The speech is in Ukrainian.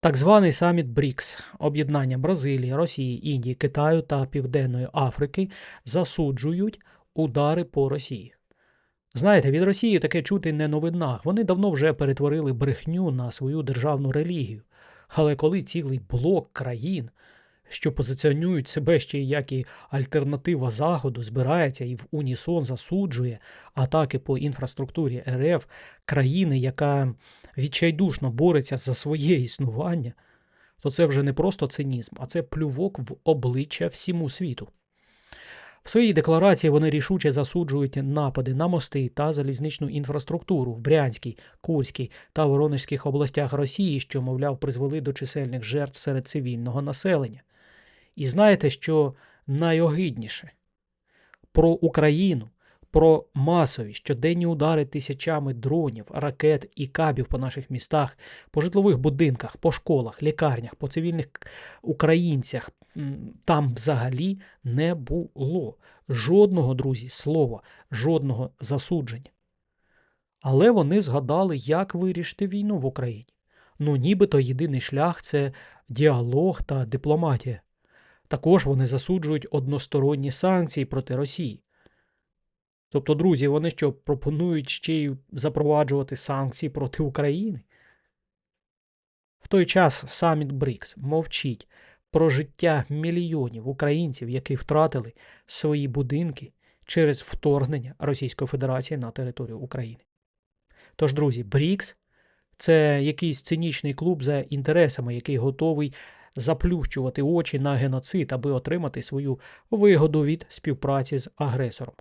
Так званий саміт БРІКС об'єднання Бразилії, Росії, Індії, Китаю та Південної Африки засуджують удари по Росії. Знаєте, від Росії таке чути не новина. Вони давно вже перетворили брехню на свою державну релігію. Але коли цілий блок країн, що позиціонують себе ще як і альтернатива Заходу, збирається і в унісон засуджує атаки по інфраструктурі РФ країни, яка відчайдушно бореться за своє існування, то це вже не просто цинізм, а це плювок в обличчя всьому світу. В своїй декларації вони рішуче засуджують напади на мости та залізничну інфраструктуру в Брянській, Курській та Воронежських областях Росії, що, мовляв, призвели до чисельних жертв серед цивільного населення. І знаєте, що найогидніше? Про Україну, про масові щоденні удари тисячами дронів, ракет і кабів по наших містах, по житлових будинках, по школах, лікарнях, по цивільних українцях там взагалі не було жодного, друзі, слова, жодного засудження. Але вони згадали, як вирішити війну в Україні. Ну, нібито єдиний шлях це діалог та дипломатія. Також вони засуджують односторонні санкції проти Росії. Тобто, друзі, вони що пропонують ще й запроваджувати санкції проти України? В той час саміт БРІКС мовчить про життя мільйонів українців, які втратили свої будинки через вторгнення Російської Федерації на територію України. Тож, друзі, БРІКС це якийсь цинічний клуб за інтересами, який готовий заплющувати очі на геноцид, аби отримати свою вигоду від співпраці з агресором.